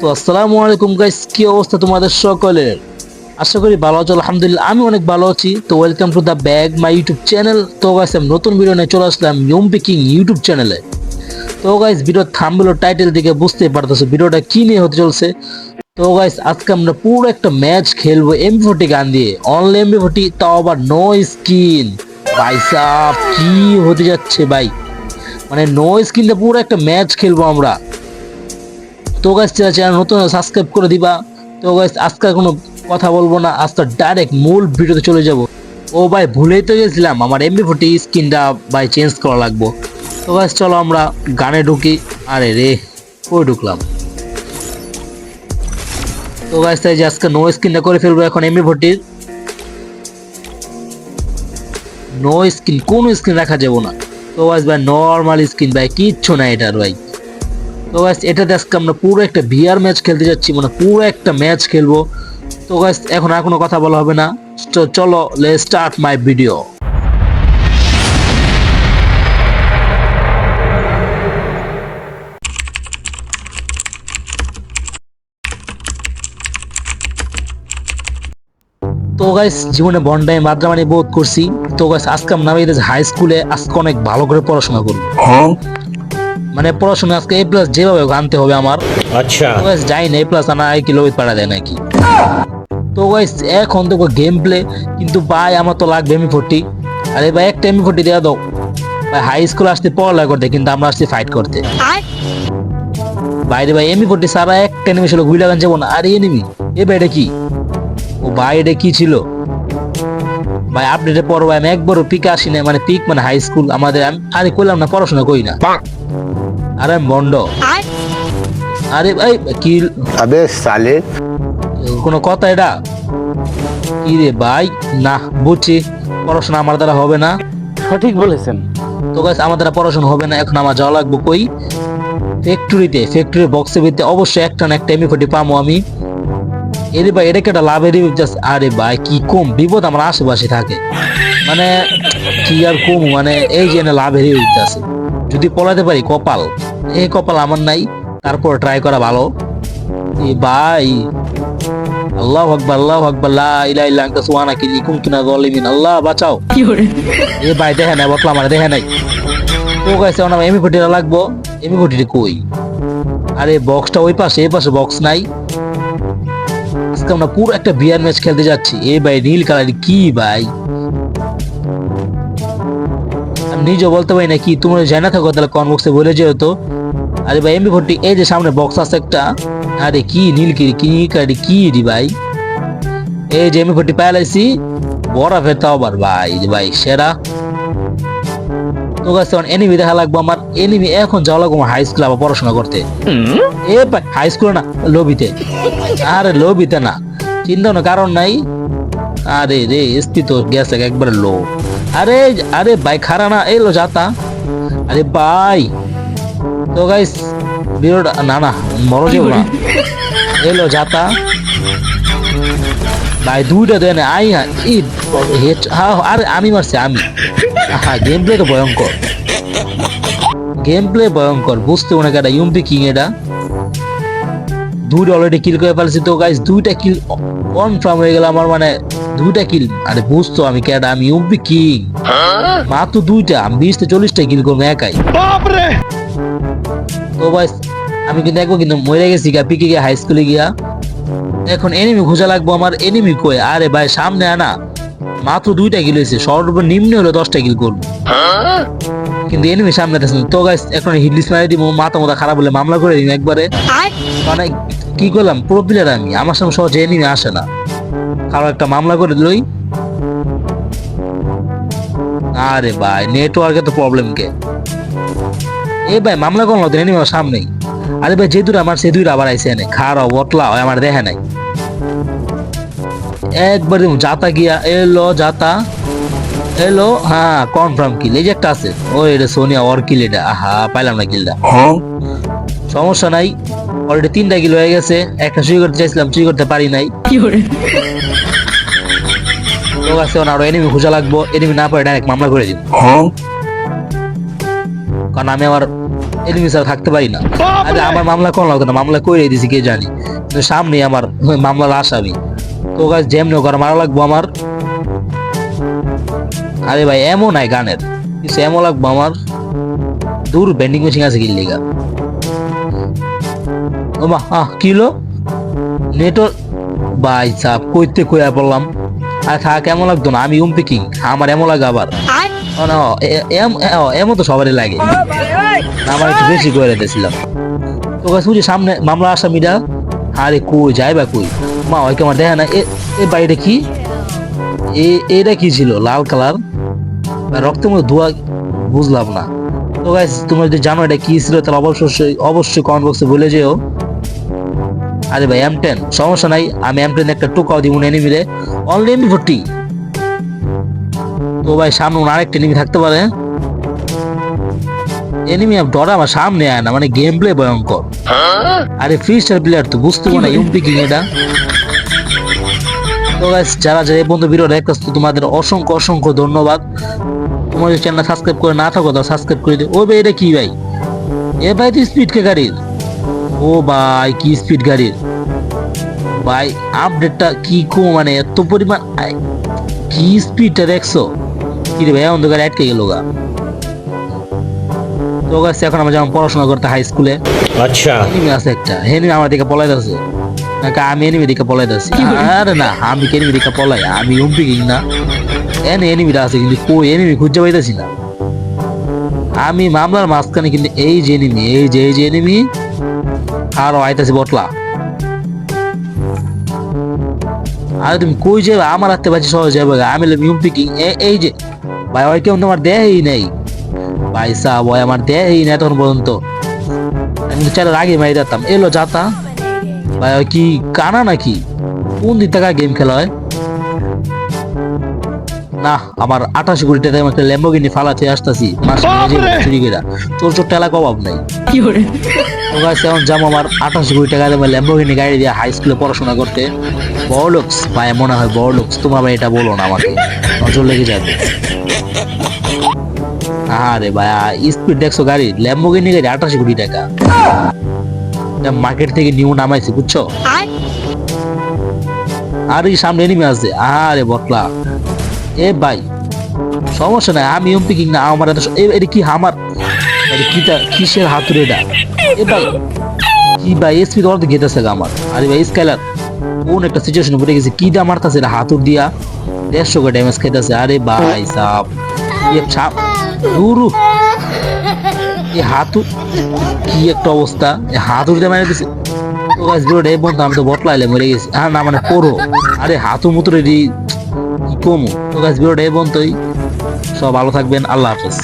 তো আসসালামু আলাইকুম গাইস কি অবস্থা তোমাদের সকলের? আশা করি ভালো আছো, আলহামদুলিল্লাহ, আমি অনেক ভালো আছি। তো welcome to the back my YouTube channel তো গাইস আমি নতুন ভিডিও নিয়ে চলে আসলাম ইউম পিকিং ইউটিউব চ্যানেলে তো গাইস ভিডিও থামবেল টাইটেল দিকে বুঝতেই পারতেছো ভিডিওটা কি নিয়ে হতে চলছে। তো গাইস আজকে আমরা পুরো একটা ম্যাচ খেলব এমবি ফোর্টি গান দিয়ে। অনলি এমবি ফোর্টি তাও আবার নো স্কিন ভাই সাহ কি হতে যাচ্ছে ভাই? মানে নো স্কিনটা পুরো একটা ম্যাচ খেলব আমরা। তো গাইস চ্যানেল নতুন সাবস্ক্রাইব করে দিবা। তো গাইস আজকে কোনো কথা বলব না আজকে ডাইরেক্ট মূল ভিডিওতে চলে যাব। ও ভাই, ভুলেই তো গেছিলাম, আমার এমবি ফোর্টি স্ক্রিনটা ভাই চেঞ্জ করা লাগবো। তো গাইস চলো আমরা গানে ঢুকি। আরে রে, কই ঢুকলাম? তো গাইস তাই যে আজকে নো স্ক্রিনটা করে ফেলব এখন এমবি ফোর্টির নো স্ক্রিন কোনো স্ক্রিন রাখা যাব না। তো ভাই নর্মাল স্ক্রিন ভাই, কিচ্ছু না এটার, ভাই। তো গাইস এটাতে আজকে আমরা পুরো একটা ভিআর ম্যাচ খেলতে যাচ্ছি মানে পুরো একটা ম্যাচ খেলব। তো গাইস এখন আর কোনো কথা বলা হবে না। তো চলো লে স্টার্ট মাই ভিডিও তো গাইস জীবনে বন্ডাই মাদ্রামানি বোধ করছি। তো গাইস আজকে আমরা হাই স্কুলে আজকে অনেক ভালো করে পড়াশোনা করব। মানে পড়াশোনা আজকে এ প্লাস যেভাবে আনতে হবে আমার। আচ্ছা। যাই না এ প্লাস আনা কি লোহিত পাড়া দেয় নাকি? তো গাইস এখন তো গেম প্লে কিন্তু ভাই আমার তো লাগবে এমি ফোরটি আরে ভাই একটা এমি ফোরটি দেওয়া দাও। ভাই হাই স্কুল আসতে পড়ালেখা করতে কিন্তু আমরা আসছি ফাইট করতে। বাইরে ভাই এমি ফোরটি সারা একটা এনিমি ছিল গুইলাগান যাব না। আর এনিমি এ ভাই এটা কি? ও ভাই এটা কি ছিল? ভাই আপডেটের পর আমি একবারও পিকে আসি না মানে পিক মানে হাই স্কুল আমাদের আমি আরে করলাম না পড়াশোনা করি না। আরে আমি বন্ড। আরে? ভাই কি আবে সালে। কোনো কথা এটা? কি রে ভাই না বুঝছি পড়াশোনা আমার দ্বারা হবে না। সঠিক বলেছেন। তো গাছ আমার দ্বারা পড়াশোনা হবে না এখন আমার যাওয়া লাগবে কই? ফ্যাক্টরিতে ফ্যাক্টরির বক্সের ভিতরে অবশ্যই একটা না একটা এমি ফোর্টি পামো আমি। এরে ভাই এটা কি একটা লাভেরই জাস্ট আরে ভাই কি কম? বিপদ আমার আশেপাশে থাকে। মানে কি আর কম? মানে এই যে না লাভেরই হইতেছে যদি পড়াতে পারি কপাল। এই কপাল আমার নাই। তারপর ট্রাই করা ভালো। এ ভাই আল্লাহ আকবার আল্লাহ আকবার লা ইলাহা ইল্লা আনতা সুবহানাকা ইন্নী কুনতু মিনাজ আল্লাহ বাঁচাও। এ ভাই দেখে নাই বটলা আমার দেখে নাই। ও গাইছে আমার এমি ফোর্টিটা লাগবো। এমি ফোর্টিটা কই? আরে বক্সটা ওই পাশে এই পাশে বক্স নাই। আজকে আমরা পুরো একটা বিয়ার ম্যাচ খেলতে যাচ্ছি। এ ভাই, নীল কালার, কি ভাই? আমি বলতে পারি না কি, তোমরা জানা থাকো তাহলে বক্সে বলে যেও তো। আরে ভাই এমবি ফোর্টি এই যে সামনে বক্স আছে একটা। আরে কি নীল কি কি কি রে ভাই? এই যে এমবি ফোর্টি পাইলাইছি। বড় ফেরতে আবার ভাই ভাই, সেরা। তো গাছ এনিমি দেখা লাগবো আমার। এনিমি এখন যাওয়া লাগবো হাই স্কুল আবার পড়াশোনা করতে। এ হাই স্কুল না লবিতে। আরে লবিতে না চিন্তা কারণ নাই। আরে রে এসপি তো গেছে একবারে লো আরে আরে ভাই খারা না এলো যাতা আরে ভাই তো গাইস ভিডিওটা না না মরো যেও না। এলো যাতা ভাই দুইটা দেন আই ই হেড আরে আমি মারছি আমি। হ্যাঁ গেম প্লে তো ভয়ঙ্কর। গেম প্লে ভয়ঙ্কর বুঝতে মনে কাটা ইউম্পি কিং এটা। দুইটা অলরেডি কিল করে ফেলছি তো গাইস দুইটা কিল কনফার্ম হয়ে গেল আমার মানে দুইটা কিল আরে বুঝতো আমি কেডা আমি ইউম্পি কিং মাত্র দুইটা আমি বিশ থেকে চল্লিশটা কিল করব একাই। তো গাইস আমি কিন্তু একবার কিন্তু মরে গেছি গা পিকে গিয়ে হাই স্কুলে গিয়া। এখন এনিমি খোঁজা লাগবো আমার এনিমি কই? আরে ভাই সামনে আনা। মাত্র দুইটা কিল হয়েছে সর্বনিম্ন হলো দশটা কিল করব। কিন্তু এনিমি সামনে আছে। তো গাইস এখন হিটলিস মারি দিব মাথা মাথা খারাপ হলে মামলা করে দিন একবারে। মানে কি করলাম? পুরো প্লেয়ার আমি। আমার সামনে সহজে এনিমি আসে না। কারও একটা মামলা করে দিলই আরে ভাই নেটওয়ার্কে তো প্রবলেম কে? এ ভাই মামলা করল তো এনিমি আমার সামনেই। আরে ভাই যে দূর আমার সে দূর আবার আইসে এনে। খারাপ বটলা হয় আমার দেখে নাই। একবার যাতা গিয়া এলো যাতা এলো হ্যাঁ কনফার্ম কিল এই যে একটা আছে। ও এটা সোনিয়া ওর কিল এটা। আহা পাইলাম না কিলটা সমস্যা নাই। অলরেডি তিনটা কিল হয়ে গেছে। একটা চুরি করতে চাইছিলাম চুরি করতে পারি নাই। লোক আছে ওনার এনিমি খোঁজা লাগবো। এনিমি না পারে ডাইরেক্ট মামলা করে দিব কারণ আমি আমার এনিমি ছাড়া থাকতে পারি না। আরে আমার মামলা কোন? লাগতো না মামলা কইরে দিছি কে জানি? সামনে আমার মামলার আসামি। তো গাছ যেমনি করে মারা লাগবো আমার। আরে ভাই এমন নাই গানের। কিছু এমন লাগবো আমার। দূর বেন্ডিং মেশিন আছে কি লিগা ওমা আহ কিলো নেটওয়ার্ক ভাই সাপ কইতে কইয়া বললাম আর থাক এমন লাগতো না আমি উম্পি কিং আমার এমন লাগে আবার। এমন তো সবারই লাগে। আমার একটু বেশি করে দিয়েছিলাম তো গাছ সামনে মামলা আসামিরা? আরে কই যাই বা কই? মা আমার দেখা না? এ- বাড়িটা কি? এ এটা কি ছিল? লাল কালার? রক্তের মধ্যে ধোয়া বুঝলাম না। তো গাইস তোমরা যদি জানো এটা কি ছিল তাহলে অবশ্যই অবশ্যই কমেন্ট বক্সে বলে যেও। আরে ভাই এম টেন সমস্যা নাই আমি এম টেন একটা টোকাও দিব এনিমিরে অনলি এমবি ফোরটি তো ভাই সামনে ওর আরেকটা এনিমি থাকতে পারে। এনিমি ডর আমার সামনে আয় না মানে গেম প্লে ভয়ঙ্কর আরে ফ্রি স্টার প্লেয়ার তো বুঝতে পারো না ইউপি কিং এটা? তো গাইস যারা যারা এই বন্ধু ভিডিও দেখতেছ তোমাদের অসংখ্য অসংখ্য ধন্যবাদ। তোমার যদি চ্যানেল সাবস্ক্রাইব করে না থাকো তাও সাবস্ক্রাইব করে দিও। ও ভাই এটা কি ভাই? এ ভাই তো স্পিড কে গাড়ির? ও ভাই কি স্পিড গাড়ির? ভাই আপডেটটা কি কো মানে এত পরিমাণ কি স্পিডটা দেখছ? কি রে ভাই অন্ধকার আটকে গেল গা। তো গাইস এখন আমরা যেমন পড়াশোনা করতে হাই স্কুলে আচ্ছা। আছে একটা হেনি আমার দিকে পলাই আছে আমি আছি আরে না আমি আছে কিন্তু কই এনিমি খুঁজে পাইতেছি না। আমি মামলার মাঝখানে কিন্তু এই যে এনিমি এই যে এই যে এনিমি আরও আইতাছি বটলা। আরে তুমি কই যাবে আমার হাতে বাজি সহজ যাবে। আমি ইউম্পি কিং এই যে ভাই ওই কেউ তোমার দেহই নেই। ভাই সাহ ওই আমার দেহই নেই তখন পর্যন্ত। আমি তো চালের আগে মারি দিতাম এলো যাতা। ভাই কি কানা নাকি? কোন দিক থেকে গেম খেলা হয়? না আমার আঠাশ কোটি টাকা একটা ল্যাম্বোগিনি ফালাতে আসতেছি। মাসে চুরি করে তোর চোর টেলা অভাব নাই। তো গাছ এখন যাব আমার আঠাশ কোটি টাকা দিয়ে ল্যাম্বোগিনি গাড়ি দিয়ে হাই স্কুলে পড়াশোনা করতে। বড়লুকস ভাই মনে হয় বড়লুকস তোমার ভাই এটা বলো না আমাকে। নজর লেগে যাবে। আরে ভাই স্পিড দেখছ গাড়ি? ল্যাম্বোগিনি গাড়ি আঠাশ কোটি টাকা। মার্কেট থেকে নিউ নামাইছি বুঝছ? আর এই সামনে এনিমি আছে আরে বটলা এ ভাই সমস্যা নাই আমি এমপি কিং না আমার এত এটা কি আমার এটা কিটা কিসের হাতুড়ে এটা? এ ভাই কি ভাই এসপি তো অর্ধেক গেতেছে আমার? আরে ভাই স্কাইলার কোন একটা সিচুয়েশন পড়ে গেছে কি দিয়ে মারতাছে এটা হাতুর দিয়া? দেড়শো করে ড্যামেজ খাইতেছে আরে ভাই সাপ। ছাপ দুরু এই হাতু, কি একটা অবস্থা। এই দিয়ে মারা দিছে। তো গাছ বিরোধ এই বন্ধু, আমি তো বটলাইলে মরে গেছি। হ্যাঁ না মানে পড়ো। আরে, হাতু মুতুরে কি কমু? তো গাছ বিরোধ এই। বন্ধুই সব ভালো থাকবেন, আল্লাহ হাফেজ।